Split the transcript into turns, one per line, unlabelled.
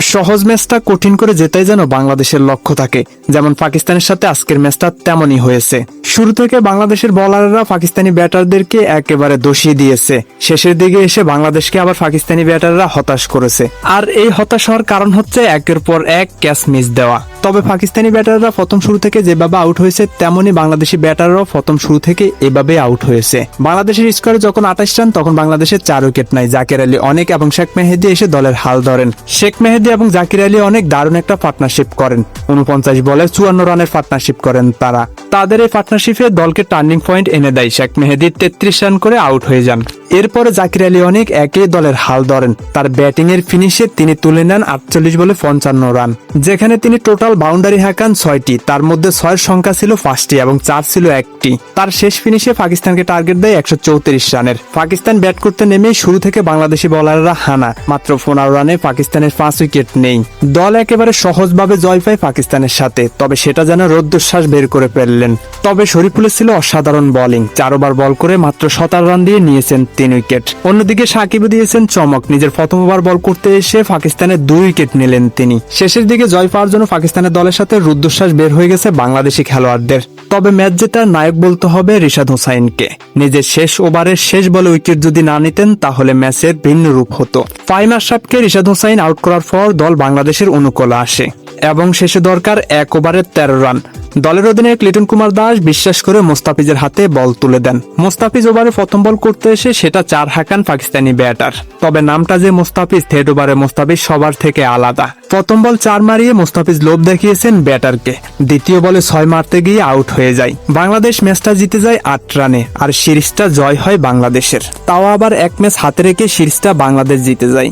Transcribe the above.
সহজ ম্যাচটা কঠিন করে জেতাই যেন বাংলাদেশের লক্ষ্য থাকে। যেমন পাকিস্তানের সাথে আজকের ম্যাচটা তেমনই হয়েছে। শুরু থেকে বাংলাদেশের বলাররা পাকিস্তানি ব্যাটারদেরকে একেবারে দোষিয়ে দিয়েছে। শেষের দিকে এসে বাংলাদেশকে আবার পাকিস্তানি ব্যাটাররা হতাশ করেছে। আর এই হতাশ হওয়ার কারণ হচ্ছে একের পর এক ক্যাচ মিস দেওয়া। তবে পাকিস্তানি ব্যাটাররা প্রথম শুরু থেকে যেভাবে আউট হয়েছে তেমনি বাংলাদেশি ব্যাটাররাও প্রথম শুরু থেকে এভাবে আউট হয়েছে। বাংলাদেশের স্কোরে যখন আঠাশ রান, তখন বাংলাদেশের চার উইকেট নাই। জাকির আলী অনেক এবং শেখ মেহেদি এসে দলের হাল ধরেন। শেখ মেহেদি এবং জাকির আলী অনেক দারুণ একটা পার্টনারশিপ করেন। উনপঞ্চাশ বলে চুয়ান্ন রানের পার্টনারশিপ করেন তারা। তাদের এই পার্টনারশিপে দলকে টার্নিং পয়েন্ট এনে দেয়। শেখ মেহেদি তেত্রিশ রান করে আউট হয়ে যান। এরপরে জাকির আলী অনেক একই দলের হাল ধরেন। তার ব্যাটিং এর ফিনিশে তিনি তুলে নেন আটচল্লিশ বলে পঞ্চান্ন রান। যেখানে তিনি টোটাল বাউন্ডারি হাঁকান ছয়টি। তার মধ্যে ছয়ের সংখ্যা ছিল পাঁচটি এবং চার ছিল একটি। তার শেষ ফিনিশে পাকিস্তানকে টার্গেট দেয় একশো চৌত্রিশ রানের। পাকিস্তান ব্যাট করতে নেমে শুরু থেকে বাংলাদেশি বলাররা হানা। মাত্র পনেরো রানে পাকিস্তানের পাঁচ উইকেট নেই। দল একেবারে সহজভাবে জয় পায় পাকিস্তানের সাথে। তবে সেটা যেন রৌদ্রশ্বাস বের করে ফেললেন। তবে শরীফুলের ছিল অসাধারণ বোলিং চার ওভার বল করে মাত্র সতেরো রান দিয়ে নিয়েছেন তিন উইকেট। অন্যদিকে সাকিবও দিয়েছেন চমক, নিজের প্রথম ওভার বল করতে এসে পাকিস্তানের দুই উইকেট নিলেন তিনি। শেষের দিকে জয় পাওয়ার জন্য পাকিস্তানের দলের সাথে রুদ্ধশ্বাস বের হয়ে গেছে বাংলাদেশি খেলোয়াড়দের। তবে ম্যাচ জেতার নায়ক বলতে হবে রিশাদ হোসাইনকে। নিজের শেষ ওভারের শেষ বলে উইকেট যদি না নিতেন, তাহলে ম্যাচের ভিন্ন রূপ হতো। ফাইম আশরাফকে রিশাদ হোসাইন আউট করার পর দল বাংলাদেশের অনুকূলে আসে। এবং শেষে দরকার এক ওভারে তেরো রান। দলের অধিনায়ক লিটন কুমার দাস বিশ্বাস করে মোস্তাফিজের হাতে বল তুলে দেন। মোস্তাফিজ ওভারে প্রথম বল করতে এসে সেটা চার হাঁকান পাকিস্তানি ব্যাটার। তবে নামটা যে মোস্তাফিজ থেট ওভারে মোস্তাফিজ সবার থেকে আলাদা। প্রথম বল চার মারিয়ে মোস্তাফিজ লোভ দেখিয়েছেন ব্যাটারকে। দ্বিতীয় বলে ছয় মারতে গিয়ে আউট হয়ে যায়। বাংলাদেশ ম্যাচটা জিতে যায় আট রানে, আর সিরিজটা জয় হয় বাংলাদেশের। তাও আবার এক ম্যাচ হাতে রেখে সিরিজটা বাংলাদেশ জিতে যায়।